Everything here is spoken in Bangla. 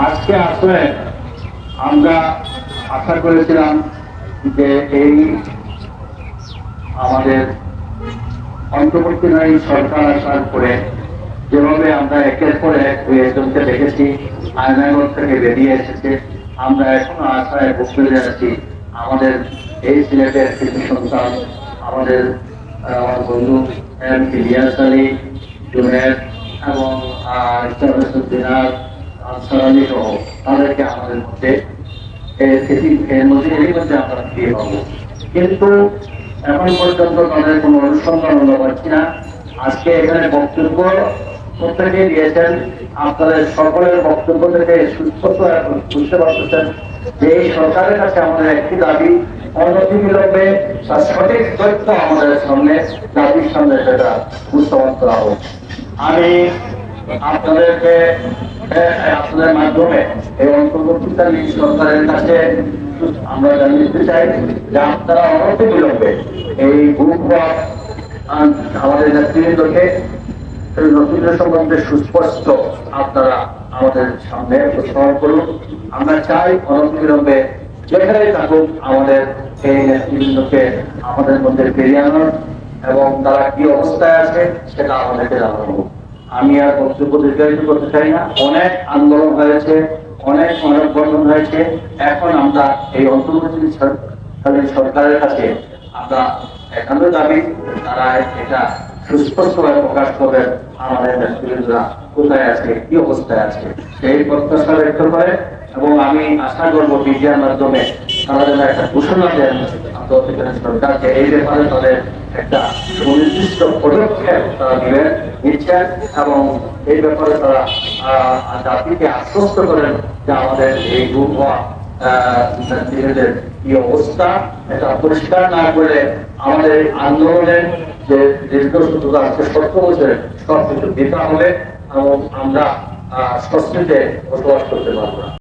আজকে আসলে আমরা আশা করেছিলাম যে এই আমাদের অন্তর্বর্তীকালীন সরকার আসার পরে যেভাবে আমরা একের পর এক চলতে দেখেছি আয়নাগর থেকে বেরিয়ে এসেছে, আমরা এখনও আশায় বসে আছি, আমাদের এই সিলেটের কৃষি সন্তান, আমাদের আমার বন্ধু এম ইলিয়াস আলী, জুনেদ এবং দিনার আনসারালি সহ তাদেরকে আমাদের মধ্যে বুঝতে পারতেছেন যে সরকারের কাছে আমাদের একটি দাবি অনতি বিলম্বে তার সঠিক তথ্য আমাদের সামনে দাবির সামনে সেটা উপস্থাপন করা হোক। আমি আপনাদেরকে আপনাদের মাধ্যমে এই অন্তর্বর্তীকালীন সরকারের কাছে আমরা জানিয়ে চাই যে আপনারা অনতি বিলম্বে এই গ্রুপ আমাদের নেতৃবৃন্দকে এই নতুনের সম্বন্ধে সুস্পষ্ট আপনারা আমাদের সামনে উপস্থাপন করুন। আমরা চাই অনতিবিলম্বে যেখানেই থাকুক আমাদের এই নেতৃবৃন্দকে আমাদের মধ্যে ফিরিয়ে আনার এবং তারা কি অবস্থায় আছে সেটা আমাদেরকে জানানো আমি আর বক্তব্য দীর্ঘায়িত করতে চাই না। অনেক আন্দোলন হয়েছে, অনেক অনেক গঠন হয়েছে। এখন আমরা এই অন্তর্বর্তী সরকারের কাছে আমরা একান্ত দাবি, তারা এটা সুস্পষ্টভাবে প্রকাশ করবেন আমাদের কোথায় আছে, কি অবস্থায় আছে। সেই প্রত্যাশা ব্যক্ত করে এবং আমি আশা করব মিডিয়ার মাধ্যমে তারা যেন একটা ঘোষণা দেন এই ব্যাপারে তাদের একটা সুনির্দিষ্ট পদক্ষেপ তারা নিচ্ছেন এবং এই ব্যাপারে তারা জাতিকে আশ্বস্ত করেন যে আমাদের এই কি অবস্থা এটা পরিষ্কার না করে আমাদের আন্দোলনের যে দীর্ঘসূত্রতা আছে সত্য বছরের সব কিছু দিতে হবে এবং আমরা স্বস্তিতে বসবাস করতে পারব না।